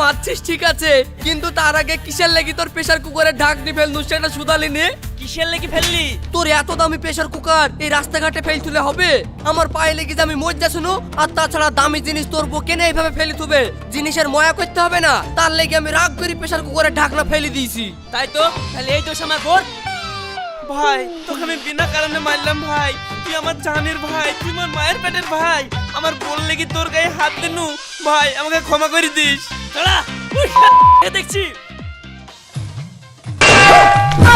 মারছিস ঠিক আছে? কিন্তু তার আগে কিসের লেগি তোর প্রেসার কুকারে ঢাকনি ফেলনু সেটা শুধালি নে? কিসের লেগে ফেললি? তোর এত দামি প্রেসার কুকার এই রাস্তাঘাটে ফেল তুলে হবে? আমার পায়ে লেগে যে আমি মজ্জা শুনো আর তাছাড়া দামি জিনিস তোর বকেনে এইভাবে ফেলি থুবে। জিনিসের ময়া করতে হবে না। তার লেগে আমি রাগ করি প্রেসার কুকারে ঢাকনা ফেলে দিয়েছি। তাই তো? তাহলে এই দোষ আমার কর ভাই তোকে আমি বিনা কারণে মারলাম ভাই। তুই আমার জানের ভাই তুই আমার মায়ের পেটের ভাই। আমার বললে কি তোর গায়ে হাত দিনু। ভাই আমাকে ক্ষমা করে দিস। চলা দেখছি।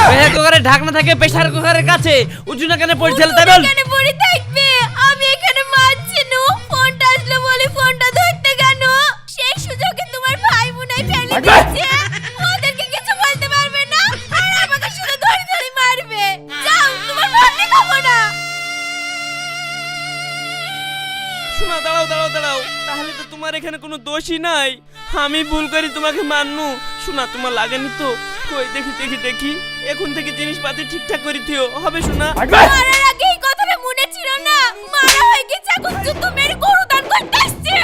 প্রেসার কুকারের ঢাকনা থাকে প্রেসার কুকারের কাছে। উঁচু না কেন পড়ছিল তাই বল। এখানে পড়ে থাকবে আমি এখানে মারছি নু। ফোনটা আসলো বলে ফোনটা এখানে কোনো দোষই নাই। আমি ভুল করি তোমাকে মাননু শোনা তোমার লাগেনি তো? কই দেখি দেখি দেখি। এখন থেকে জিনিসপাতি ঠিকঠাক করে দিও। হবে শোনা মারার আগে এই কথাটা মনে ছিল না। মারা হয়ে গেছে এখন যুদ্ধ মেরে গরু দান করতে আসছে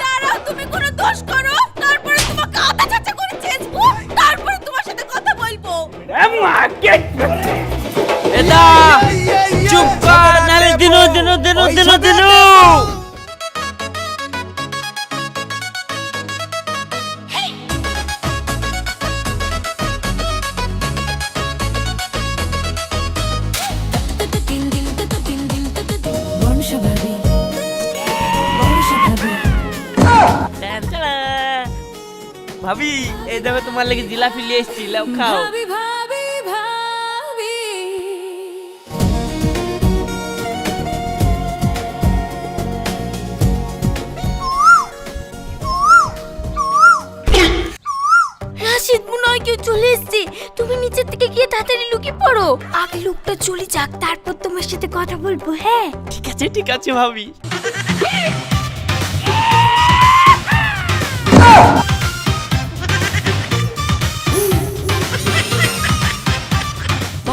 দাঁড়াও তুমি কোনো দোষ করো। তারপরে তোমাকে আধা চাচা করে চেঁচবো। তারপরে তোমার সাথে কথা বলব। এটা চুপ কর নালে দিনো দিনো দিনো দিনো দিনো। ভাবি এই দেখো তোমার লেগে জিলাপি নিয়ে এসেছি লাও খাও। রাশিদ মনে হয় কেউ চলে এসছে। তুমি নিচের থেকে গিয়ে তাড়াতাড়ি লুকিয়ে পড়ো। আগে লোকটা চলে যাক তারপর তোমার সাথে কথা বলব হ্যাঁ? ঠিক আছে ঠিক আছে ভাবি।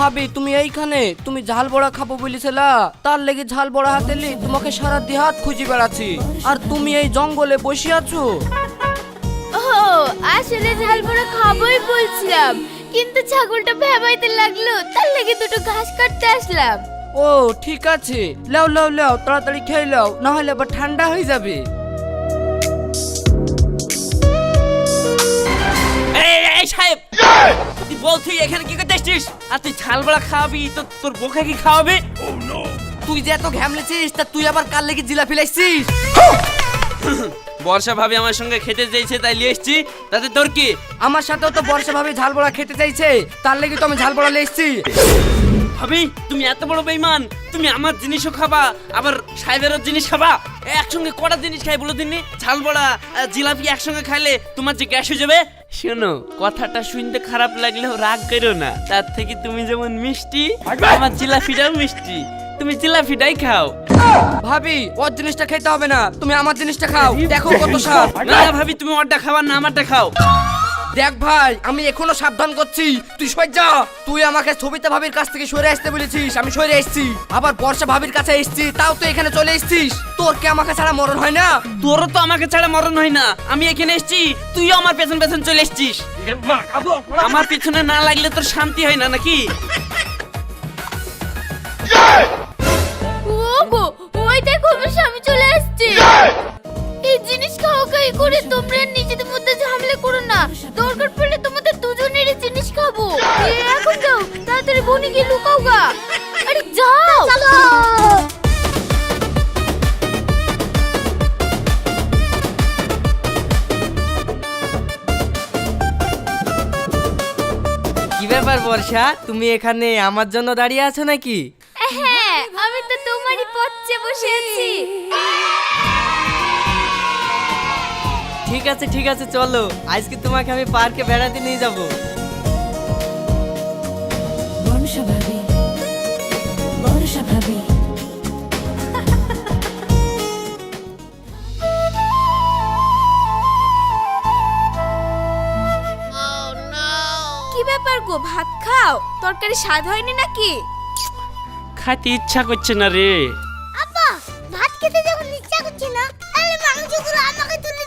ভাবি তুমি এইখানে তুমি ঝাল বড়া খাব বলেছিলা। তার লেগে ঝাল বড়া হাতে লি তোমাকে সারা দেহাত খুঁজে বেড়াচ্ছি। আর তুমি এই জঙ্গলে বসে আছো? ও আসলে ঝাল বড়া খাবোই বলছিলাম কিন্তু ছাগলটা ভেবাইতে লাগল তার লেগে দুটো ঘাস কাটতে আসলাম। ও ঠিক আছে। লাও লাও লাও তাড়াতাড়ি খেয়ে লাও না হলে আবার ঠান্ডা হয়ে যাবে। এই সাহেব! বল তুই এখানে কি করতে এসছিস? আর তুই ঝাল বড়া খাওয়াবি তো তোর বোকা কি খাওয়াবে? তুই যে এত ঘ্যামলেছিস তা তুই আবার কার লেগে জিলাপি লাইছিস বর্ষা ভাবি আমার সঙ্গে খেতে চাইছে তাই নিয়ে এসছি। তাতে তোর কি? আমার সাথেও তো বর্ষা ভাবে ঝাল বড়া খেতে চাইছে তার লেগে তো আমি ঝাল বড়া লেসছি ভাবি তুমি এত বড় বেইমান তুমি আমার জিনিসও খাবা আবার সাহেবেরও জিনিস খাবা? একসঙ্গে কটা জিনিস খাই বলো দিননি ঝাল বড়া আর জিলাপি একসঙ্গে খাইলে তোমার যে গ্যাস হয়ে যাবে? শোনো কথাটা শুনতে খারাপ লাগলেও রাগ করো না। তার থেকে তুমি যেমন মিষ্টি আমার জিলাপিটাও মিষ্টি। তুমি জিলাপিটাই খাও। ভাবি ওর জিনিসটা খেতে হবে না। তুমি আমার জিনিসটা খাও। দেখো কত স্বাদ। না ভাবি তুমি ওরটা খাবার না আমারটা খাও। দেখ ভাই আমি এখনও সাবধান করছি। তুই সই যা তুই আমাকে ছবিতে ভাবির কাছ থেকে সরে আসতে বলেছিস আমি সরে এসেছি। আবার বর্ষা ভাবির কাছে এসেছি তাও তুই এখানে চলে এসেছিস। তোর কি আমাকে ছাড়া মরণ হয় না? তোরও তো আমাকে ছাড়া মরণ হয় না। আমি এখানে এসেছি তুইও আমার পেছন পেছন চলে এসেছিস। আমার পিছনে না লাগলে তোর শান্তি হয় না নাকি? ওগো ওই দেখো আমার স্বামী চলে আসছে এই জিনিস খাওয়া খাই করে তোমরা নিজেদের মধ্যে ঝামেলা করো না। দরকার পড়লে তোমাদের দুজনের জিনিস খাব। এখন যাও তাড়াতাড়ি বনি গিয়ে লুকাও গা। আরে যাও। চলো কি ব্যাপার বর্ষা? তুমি এখানে আমার জন্য দাঁড়িয়ে আছো নাকি? হ্যাঁ আমি তো তোমারই পথে বসে আছি। ঠিক আছে ঠিক আছে চলো। আজকে তোমাকে আমি পার্কে বেড়াতে নিয়ে যাব। বর্ষা ভাবি বর্ষা ভাবি। কি ব্যাপার গো ভাত খাও? তরকারি স্বাদ হয়নি নাকি? খাইতে ইচ্ছা করছে না রে। আপা ভাত খেতে যখন ইচ্ছা করছে না তাহলে মাংসগুলো আমাকে তুলে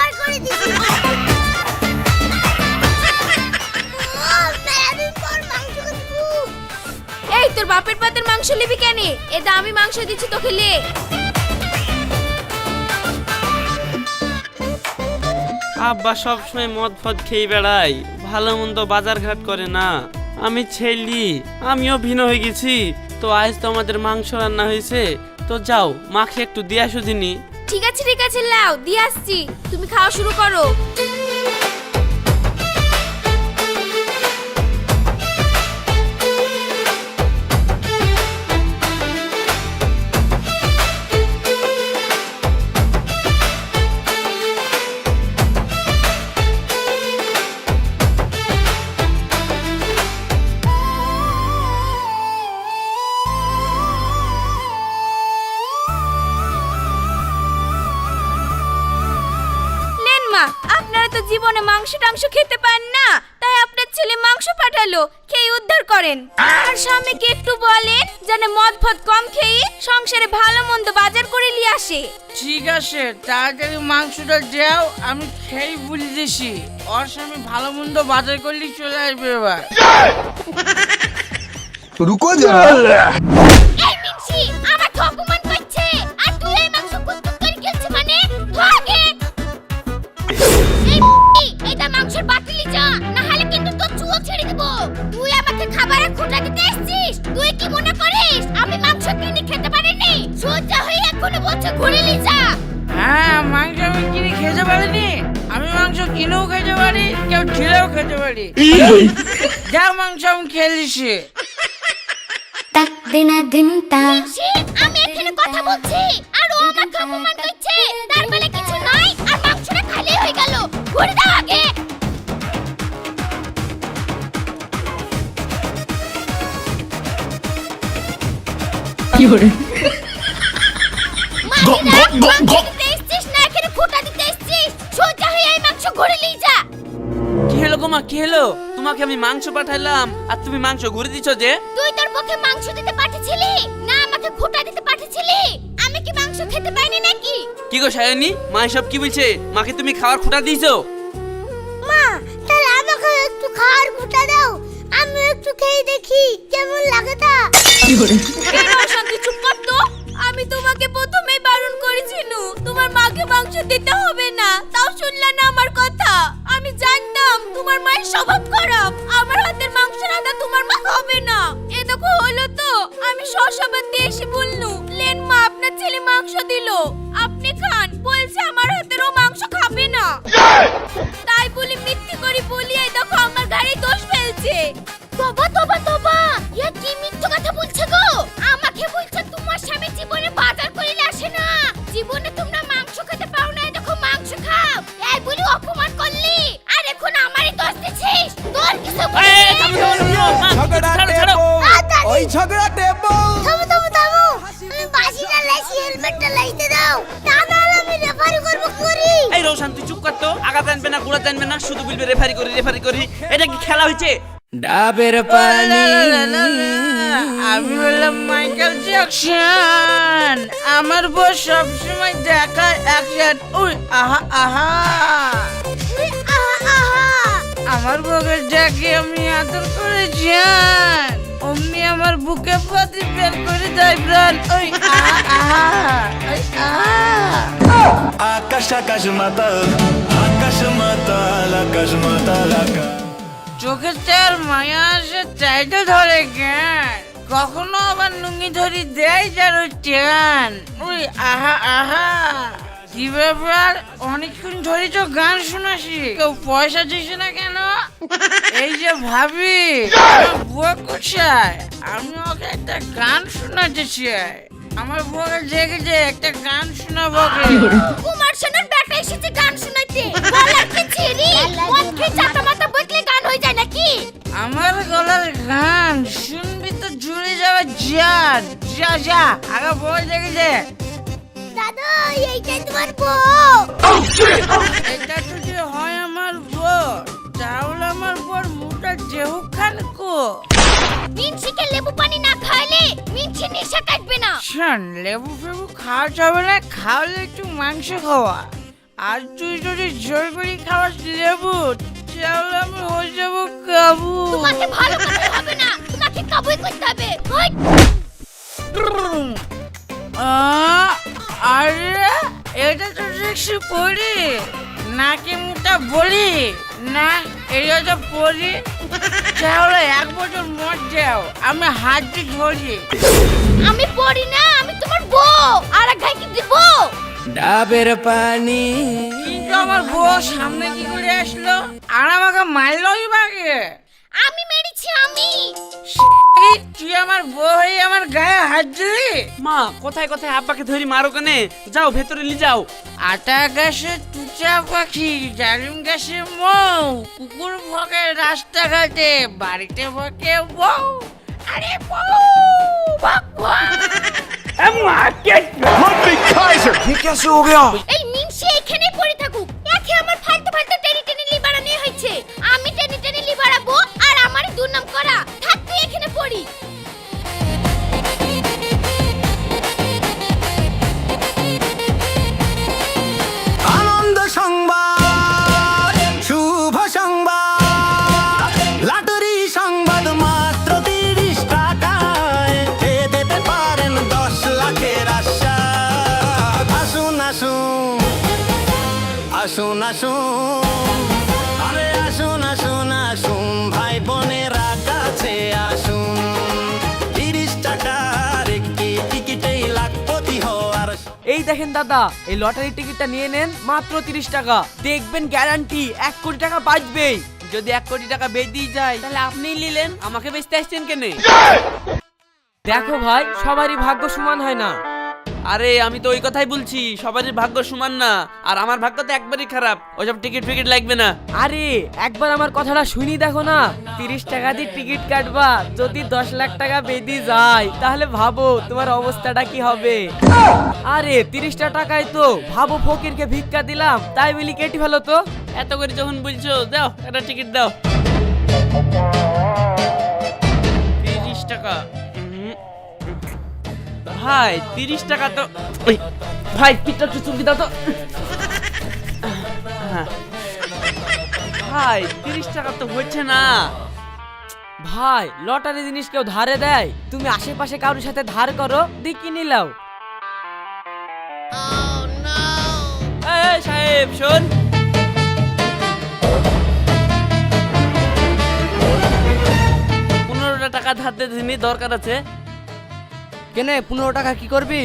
আমি করে দিছি এই তোর বাপের পাতের মাংস নিবি কেন? এ দামি মাংস দিচ্ছি তোকে লে। আব্বা সবসময় মদ ফদ খেয়ে বেড়ায়। ভালো মন্দ বাজার ঘাট করে না। আমি ছেলি আমিও ভিন্ন হয়ে গেছি। তো আজ তো আমাদের মাংস রান্না হয়েছে। তো যাও মাকে একটু দিয়ে আসো দিনি ঠিক আছে ঠিক আছে লাও দিয়ে আসছি। তুমি খাওয়া শুরু করো। মাংস টাংস খেতে পান না তাই আপনার ছেলে মাংস পাঠালো খেয়ে উদ্ধার করেন। আর স্বামীকে একটু বলেন যেন মদ ফদ কম খেয়ে সংসারে ভালো মন্দ বাজার করে নিয়ে আসে। ঠিক আছে তাড়াতাড়ি মাংসটা যাও আমি খেয়ে বলি দিছি ওর স্বামী ভালো মন্দ বাজার করলে চলে আসবে এবার। রুকো যা আমার থকুমা খেতে পারি যা মাংস আমি খেলিছি Tak dina din ta. মিনসি, আমি এখানে কথা বলছি। আর ও আমাকে অপমান করছে। তার বলে কিছু নাই আর মাংসটা খালি হয়ে গেল। ঘুরে দাও আগে। কি হলো? মা কি হলো? তোমাকে আমি মাংস পাঠাইলাম আর তুমি মাংস ঘুরে দিচ্ছ যে? তুই তোর পক্ষে মাংস দিতে পাঠিয়েছিলি? না আমাকে খোটা দিতে পাঠিয়েছিলি? আমি কি মাংস খেতে পাইনি নাকি? কি গো সায়নি? মা সব কি বলছে? মাকে তুমি খাওয়ার খুঁটা দিয়েছ? মা তাহলে আমাকে একটু খাওয়ার খোটা দাও। আমি একটু খেয়ে দেখি কেমন লাগে তা? কি করে? শান্তি চুপ কর তো। আমি তোমাকে প্রথমেই বারণ করেছিল। তোমার মাকে মাংস দিতে হবে না। তাও শুনলে না আমার কথা। আমি জানতাম তোমার মায়ের স্বভাব খারাপ। আমার হাতের মাংস রান্না তোমার মা হবে না। এ দেখো হলো তো আমি সসবার দিয়ে এসে বললু লেন মা আপনার ছেলে মাংস দিল। আপনি খান। বলছে আমার হাতেরও মাংস খাবে না। তাই বলি মিথ্যে করে বলি এই দেখো আমার গাড়ি দোষ ফেলছে। তোবা না শুধু বলবে রেফারি করি রেফারি করি। এটা কি খেলা হয়েছে? ডাবের পানি। আমি হলাম মাইকেল জ্যাকসন আমার বউ সবসময় দেখায় অ্যাকশন উই আহা আহা। আমার বুকের যাকে আমি আদর করে যান অমনি আমার বুকে পাতি বের করে দেয় প্রাণ। ওই আহা আহা। আহা। আকাশ আকাশ মাতাল। চোখের চার মায়া আসে চাইতে ধরে জ্ঞান। কখনো আবার নুঙ্গি ধরি দেয় যার চান ওই আহা আহা। কি ব্যাপার? অনেকক্ষণ ধরে তো গান শোনাসি। কেউ পয়সা দিছে না কেন? এই যে ভাবি আমার বুয়া কোথায়? আমি ওকে একটা গান শোনাতে চাই। আমার বুয়াকে জেগেছে একটা গান শোনাবো ওকে। কুমার শানুর ব্যাটা এসেছে গান শোনাইতে যা যা আগে বই দেখেছে দাদা এইটাই তোমার বউ। এটা যদি হয় আমার বউ তাহলে আমার বর মুটা জেহু খান কো। মিনসিকে লেবু পানি না খাইলে মিনসি নেশা কাটবে না। শোন লেবু ফেবু খাওয়া যাবে না খাওয়ালে একটু মাংস খাওয়া। আর তুই যদি জোর করে খাওয়াস লেবু তাহলে আমি হয়ে যাব কাবু। তোমাকে ভালো করতে হবে না তোমাকে কাবুই করতে হবে। আরে এটা তো দেখছি পড়ি নাকি মুখটা বলি? না এটা তো পড়ি তাহলে এক বছর মর যাও আমি হাত দিয়ে ধরি। আমি পড়ি না আমি তোমার বউ। আর এক গায়ে কি দিব। ডাবের পানি। কিন্তু আমার বউ সামনে কি করে আসলো? আর আমাকে মারলোই বাগে আমি আমি। তুই আমার বউ হয়ে আমার গায়ে হাত দিলি? মা কোথায় কোথায় আব্বাকে ধরি মারো কেনে? যাও ভেতরে নিয়ে যাও। আটা গাছে তুচা পাখি জালিম গাছে মৌ কুকুর ভকে রাস্তাঘাটে বাড়িতে ভকে বউ। আরে বউ বক বক। এই মিনসে এখানে পড়ে থাকুক। দেখেন দাদা এই লটারির টিকিটটা নিয়ে নেন মাত্র তিরিশ টাকা। দেখবেন গ্যারান্টি এক কোটি টাকা বাঁচবেই। যদি এক কোটি টাকা বেঁধেই যায় তাহলে আপনিই নিলেন আমাকে বেচতে আসছেন কেনে? দেখো ভাই সবারই ভাগ্য সমান হয় না। আরে আমি তো ওই কথাই বলছি সবারই ভাগ্য সমান না আর আমার ভাগ্য তো একবারই খারাপ ওইসব টিকিট ফিকিট লাগবে না। আরে একবার আমার কথাটা শুনি দেখো না তিরিশ টাকা দিয়ে টিকিট কাটবা যদি দশ লাখ টাকা বেঁধে যায় তাহলে ভাবো তোমার অবস্থাটা কি হবে। আরে তিরিশটা টাকায় তো ভাবো ফকিরকে ভিক্ষা দিলাম তাই বলি কেটে ফেলো তো। এত করে যখন বলছো দাও একটা টিকিট দাও। তিরিশ টাকা ভাই তিরিশ টাকা তো ভাই পিঠটা একটু চুমকি দাও তো। হ্যাঁ। ভাই তিরিশ টাকা তো হচ্ছে না। ভাই লটারি জিনিস কেউ ধারে দেয়? তুমি আশেপাশে কারোর সাথে ধার করো দিকি নিলাও। এই সাহেব শোন। পনেরোটা টাকা ধার দিয়ে দরকার আছে। কেনে পনেরো টাকা কি করবি?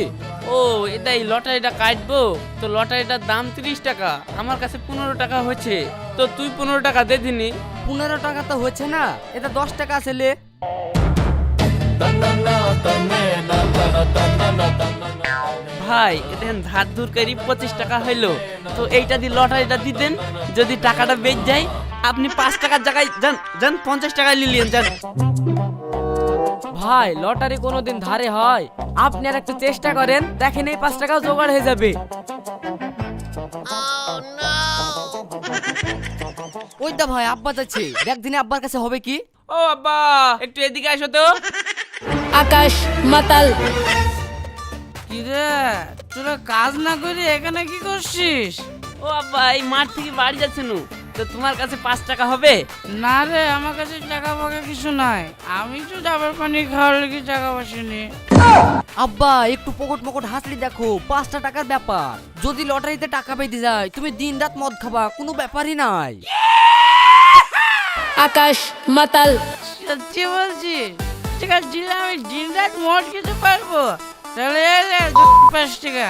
ও এটাই লটারিটা কাটবো। তো লটারিটার দাম তিরিশ টাকা আমার কাছে পনেরো টাকা হয়েছে। তো তুই পনেরো টাকা দে দিনি। পনেরো টাকা তো হচ্ছে না এটা দশ টাকা আছে লে। ভাই এটা ধার ধুর করি পঁচিশ টাকা হইল। তো এইটা দিয়ে লটারিটা দিতেন যদি টাকাটা বেচ যায় আপনি পাঁচ টাকার জায়গায় যান যান পঞ্চাশ টাকায় নিলেন যান। ভাই লটারি কোনোদিন ধারে হয়। আপনি আর একটু চেষ্টা করেন দেখেন এই পাঁচ টাকা জোগাড় হয়ে যাবে। ওইটা ভাই আব্বা যাচ্ছে। দেখ দিনে আব্বার কাছে হবে কি? ও আব্বা একটু এদিকে আসো তো। আকাশ মাতাল। কি রে তোরা কাজ না করে এখানে কি করছিস? ও আব্বা এই মাঠ থেকে বাড়ি যাচ্ছে নু। তো তোমার কাছে পাঁচ টাকা হবে? না রে আমার কাছে টাকা ফাঁকা কিছু নাই। আমি তো ডাবের পানি খাওয়ার লেগে টাকা বসিনি আব্বা একটু পকট পকট হাসলি দেখো পাঁচটা টাকার ব্যাপার। যদি লটারিতে টাকা পেতে যায় তুমি দিন রাত মদ খাবা কোনো ব্যাপারই নাই। আকাশ মাতাল। সত্যি বলছি ঠিক আছে দিলে আমি দিন রাত মদ খেতে পারব। তাহলে এই পাঁচ টাকা।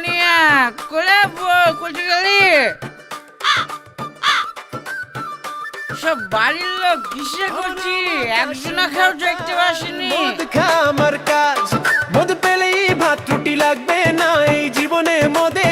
ও জানিয়া কোলে বল কোথায় গেলি সব বাড়ির লোক কিসে করছি একজনা খেয়েও দেখতে পাসনি মদ খামার কাজ মদ পেলেই ভাত রুটি লাগবে না এই জীবনে মদের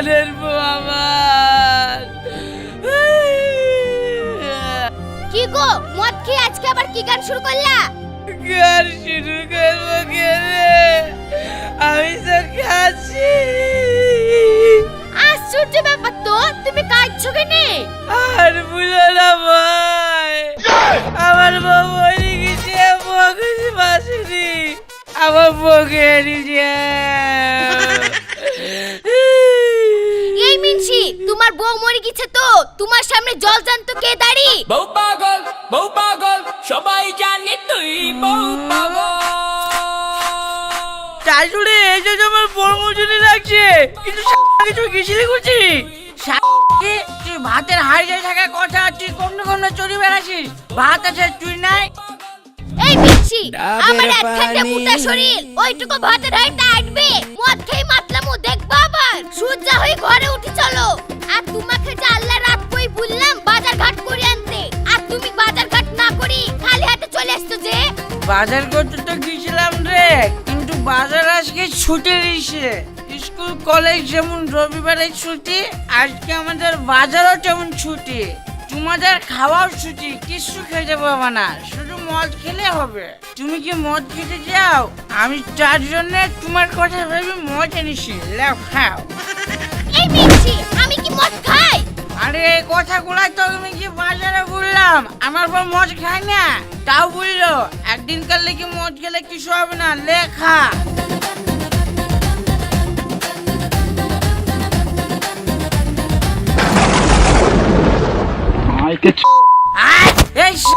বউ আমার। কি গো মদ খেয়ে আজকে আবার কি গান শুরু করলা? গান শুরু করব গেলে আমি তো খাচ্ছি। আশ্চর্য ব্যাপার তো তুমি কাঁদছো কেনে? আর বুঝো না ভাই। আমার বউ মরে গেছে বকেছি বাসুরি আমার বউকে হারিয়ে তোমার বউ মরে গেছে তো? তোমার সামনে জল জান্ত কে দাঁড়ি? বউ পাগল বউ পাগল সবাই জানে তুই বউ পাগল। শাশুড়ি এই যে আমার বড় মজুরি লাগছে কিন্তু কিছু গেছিলি করছি তুই ভাতের হাড়িয়ে থাকা কথা তুই চড়ি বেড়াছিস ভাত আছে তুই নাই? এই মিনসি আমার মোটা শরীর ওইটুকু ভাতের হাইটা আটবে মদ খেয়ে আবার সূর্যা হয়ে ঘরে উঠে চলো। আর তোমাকে যে আল্লাহ রাত কই বললাম, বাজার ঘাট করে আনতে। আর তুমি বাজার ঘাট না করি খালি হাতে চলে আসছো যে। বাজার করতে তো গেছিলাম রে, কিন্তু বাজার আজকে ছুটি দিয়েছে স্কুল, কলেজ যেমন রবিবারে ছুটি, আজকে আমাদের বাজারও যেমন ছুটি। তোমাদের খাওয়াও ছুটি কিছু খেতে পাবো না শুধু মদ খেলে হবে। তুমি কি মদ খেতে যাও আমি তার জন্য তোমার কথা ভেবে মদ এনেছি। লেও খাও। এই মিনসি আমি কি মদ খাই? আরে এই কথাগুলাই তো তুমি কি বাজারে বললাম? আমার পর মদ খাই না? তাও বলল একদিন কালে কি মদ গেলে কিছু হবে না লেখা এই শ***,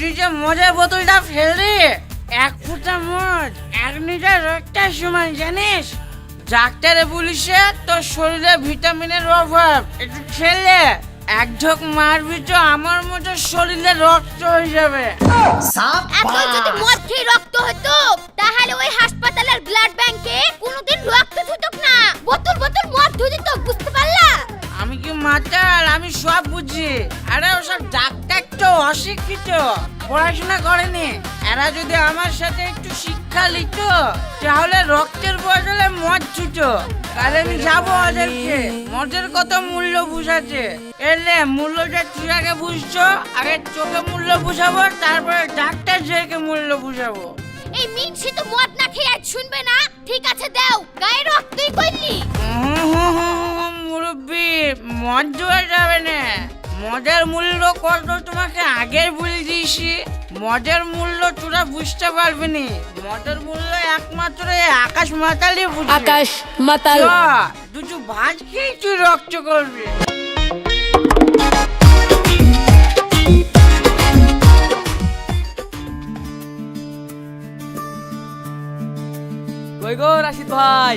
তুই যে মদের বোতলটা ফেললি এক ফুটা মদ এক লিটার রক্তের সমান জানিস? ডাক্তারে বলিছে তোর শরীরে ভিটামিনের অভাব একটু খেলে এক ঢোক মারবি তো আমার মতো শরীরে রক্ত হয়ে যাবে। এত যদি মদ খেয়ে রক্ত হতো তাহলে ওই হাসপাতালের ব্লাড ব্যাংকে কোনোদিন রক্ত ধুতক না। বোতল বোতল মদ ধুয়ে দিত বুঝতে পারলা? আমি কি মাতাল? আমি সব বুঝি। আরে ওসব ডাক্তার তো অশিক্ষিত। পড়াশোনা করেনি। এরা যদি আমার সাথে একটু শিক্ষা লিখত তাহলে রক্তের বদলে মদ ছুট। তাহলে আমি যাব ওদেরকে। মদের কত মূল্য বুঝাচ্ছে। এলে মূল্যটা তুই আগে বুঝছ? আগে চোখে মূল্য বুঝাবো তারপরে ডাক্তার যেকে মূল্য বুঝাবো। এই মিনসি তো মদ না খেয়ে শুনবে না? ঠিক আছে দাও। গায়ে রক্তই করলি মুরব্বী দেওয়া যাবে না। মদের মূল্য কত তোমাকে আগে বলে দিয়েছি? মদের মূল্য তোরা বুঝতে পারবি নি। মদের মূল্য একমাত্র এই আকাশ মাতালই বুঝবে। আকাশ মাতাল। দুটো ভাত খেয়ে তুই রক্ত করবি। কই গো রাশিদ ভাই?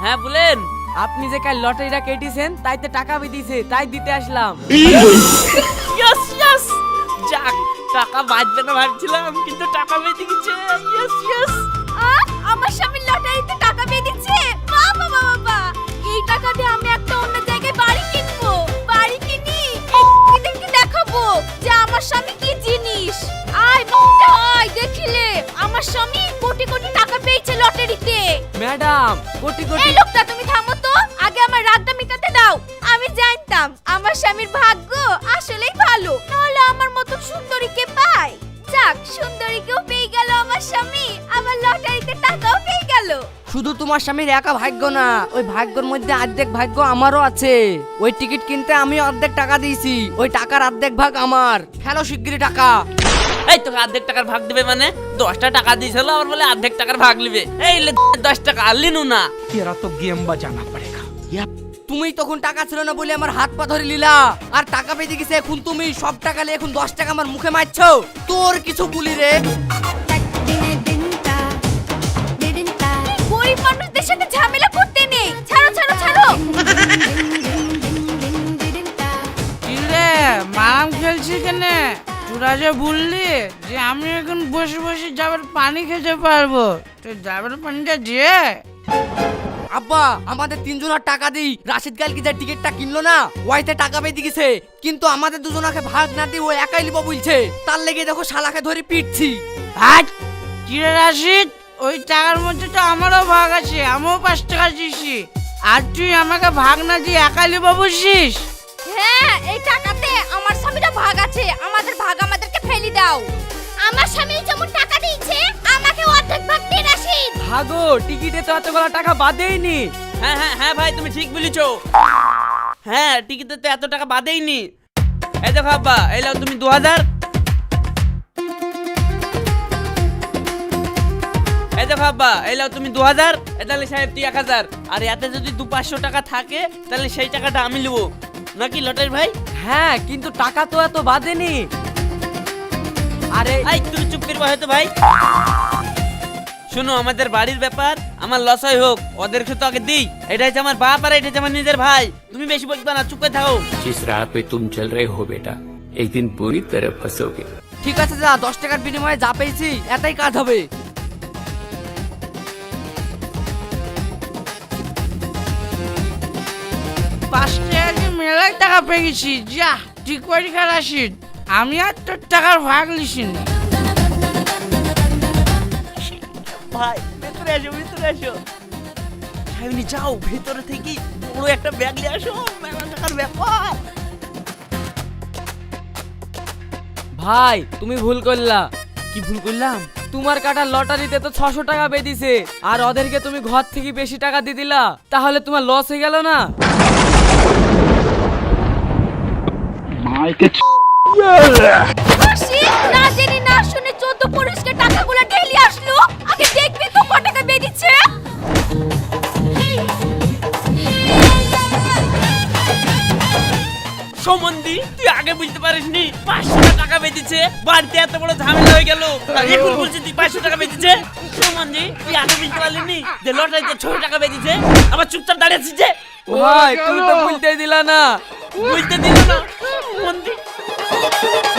হ্যাঁ বলেন। আপনি যে কাল লটারিটা কেটেছেন তাইতে টাকা বেদিয়েছে তাই দিতে আসলাম। ইয়েস ইয়েস যাক টাকা বাঁচবে না ভাবছিলাম কিন্তু টাকা গেছে ইয়েস ইয়েস আমার স্বামী লটারিতে টাকা পেয়ে দিচ্ছে বাবা বাবা! এই টাকা দিয়ে আমি একটা অন্য জায়গায় বাড়ি কিনবো। বাড়ি কিনি এদেরকে দেখাবো যে আমার স্বামী কি জিনিস। আয় বাবা আয় দেখিলে। আমার স্বামী কোটি কোটি টাকা পেয়েছে লটারিতে। ম্যাডাম কোটি কোটি এই লোকটা তুমি থামো তো আগে আমার রাগটা মিটাতে দাও। আমি জানতাম আমার স্বামীর ভাগ্য আসলেই ভালো। নাহলে আমার মতো সুন্দরীকে পায়? যাক সুন্দরীকেও পেয়ে গেল আমার স্বামী। আবার লটারিতে টাকাও পেয়ে গেল। শুধু তোমার স্বামীর একা ভাগ্য না ওই ভাগ্যর মধ্যে অর্ধেক ভাগ্য আমারও আছে। ওই টিকিট কিনতে আমি অর্ধেক টাকা দিয়েছি ওই টাকার অর্ধেক ভাগ আমার। ফেলো শিগগিরই টাকা। এই তোকে অর্ধেক টাকার ভাগ দেবে মানে? দশটা টাকা দিয়েছিল আবার বলে অর্ধেক টাকার ভাগ নেবে। এই দশ টাকা আর লিনু না। তুমি তখন টাকা ছিল না বলে আমার হাত পা ধরে লিলা আর টাকা পেয়ে গেছে এখন তুমি সব টাকা নিয়ে এখন দশ টাকা আমার মুখে মারছো। তোর কিছু বলি রে। tak dina din ta didin ta গরিব মানুষদের সাথে ঝামেলা করতে নেই ছাড়ো ছাড়ো ছাড়ো। didin মারাম খেলছি কেনে? তোরা যে বললি যে আমি এখন বসে বসে যাবার পানি খেতে পারব। তো যাবার পানিটা দিয়ে আব্বা আমাদের তিনজনের টাকা দিই। রাশিদ গাল কি যে টিকিটটা কিনলো না? ওয়াইতে টাকা পেয়ে গেছে কিন্তু আমাদের দুজনাকে ভাগ না দিয়ে ও একাই লিবো বলছে। তার লেগে দেখো শালাকে ধরে পিটছি। হাট কিরে রাশিদ? ওই টাকার মধ্যে তো আমারও ভাগ আছে আমিও পাঁচ টাকা দিয়েছি। আর তুই আমাকে ভাগ না দিয়ে একালি বাবুছিস হ্যাঁ এই টাকাতে আমার স্বামীরা ভাগ আছে। আমাদের ভাগ আমাদেরকে ফেলি দাও। আমার স্বামী যেমন টাকা দিয়েছে আমাকে অর্ধেক ভাগ রাশিদ। ভাগো টিকিটে তো এতগুলো টাকা বাদেইনি হ্যাঁ হ্যাঁ হ্যাঁ ভাই তুমি ঠিক বলেছ। হ্যাঁ টিকিটে তো এত টাকা বাদেইনি এই দেখো আব্বা এই লাও তুমি দু হাজার এই দেখো আব্বা এই লাও তুমি দু হাজার এ তাহলে সাহেব তুই এক হাজার। আর এতে যদি দু পাঁচশো টাকা থাকে তাহলে সেই টাকাটা আমি নেব। নাকি লটারি ভাই? হ্যাঁ কিন্তু টাকা তো এত বাদেনি আরে এই তুমি চুপ করবে হয়তো ভাই। শোনো আমাদের বাড়ির ব্যাপার আমার লসাই হোক ওদেরকে তো আগে দিই এটা হচ্ছে আমার বাপ আর এটা হচ্ছে আমার নিজের ভাই তুমি বেশি বলবে না চুপ করে থাকো जिस राह पे तुम चल रहे हो बेटा एक दिन बुरी तरह फंसोगे ঠিক আছে যা দশ টাকার বিনিময়ে যা পেয়েছি এটাই কাজ হবে পাঁচ টাকা দিয়ে মেলায় টাকা পেয়ে গেছি যা ঠিক করে খা রাশিদ আমি আর তোর টাকার ভাগ লিসি ভাই ভেতরে আসো ভেতরে আসো। সাহেবনি যাও ভেতরে থেকে বড় একটা ব্যাগ নিয়ে আসো মেলা টাকার ব্যাপার। ভাই তুমি ভুল করলা। কি ভুল করলাম? তোমার কাটা লটারিতে তো ছশো টাকা বেদিছে আর ওদেরকে তুমি ঘর থেকে বেশি টাকা দিয়ে দিলা তাহলে তোমার লস হয়ে গেল না? রাশিদ না জেনে না শুনে চোদ্দ পুরুষকে টাকাগুলো ঢেলি আসলো। আগে দেখবি তো কত টাকা বেরিয়েছে। সম্বন্ধী তুই আগে বুঝতে পারিসনি পাঁচশো টাকা বেঁচেছে বাড়িতে এত বড় ঝামেলা হয়ে গেল। এখন বলছি তুই পাঁচশো টাকা বেঁচেছে সম্বন্ধী তুই আগে বুঝতে পারলিনি যে লটারিতে ছশো টাকা বেঁচেছে আবার চুপচাপ দাঁড়িয়ে আছিস ভাই তুমি তো বলতে দিলা না। বুঝতে দিল না। সম্বন্ধী Thank you.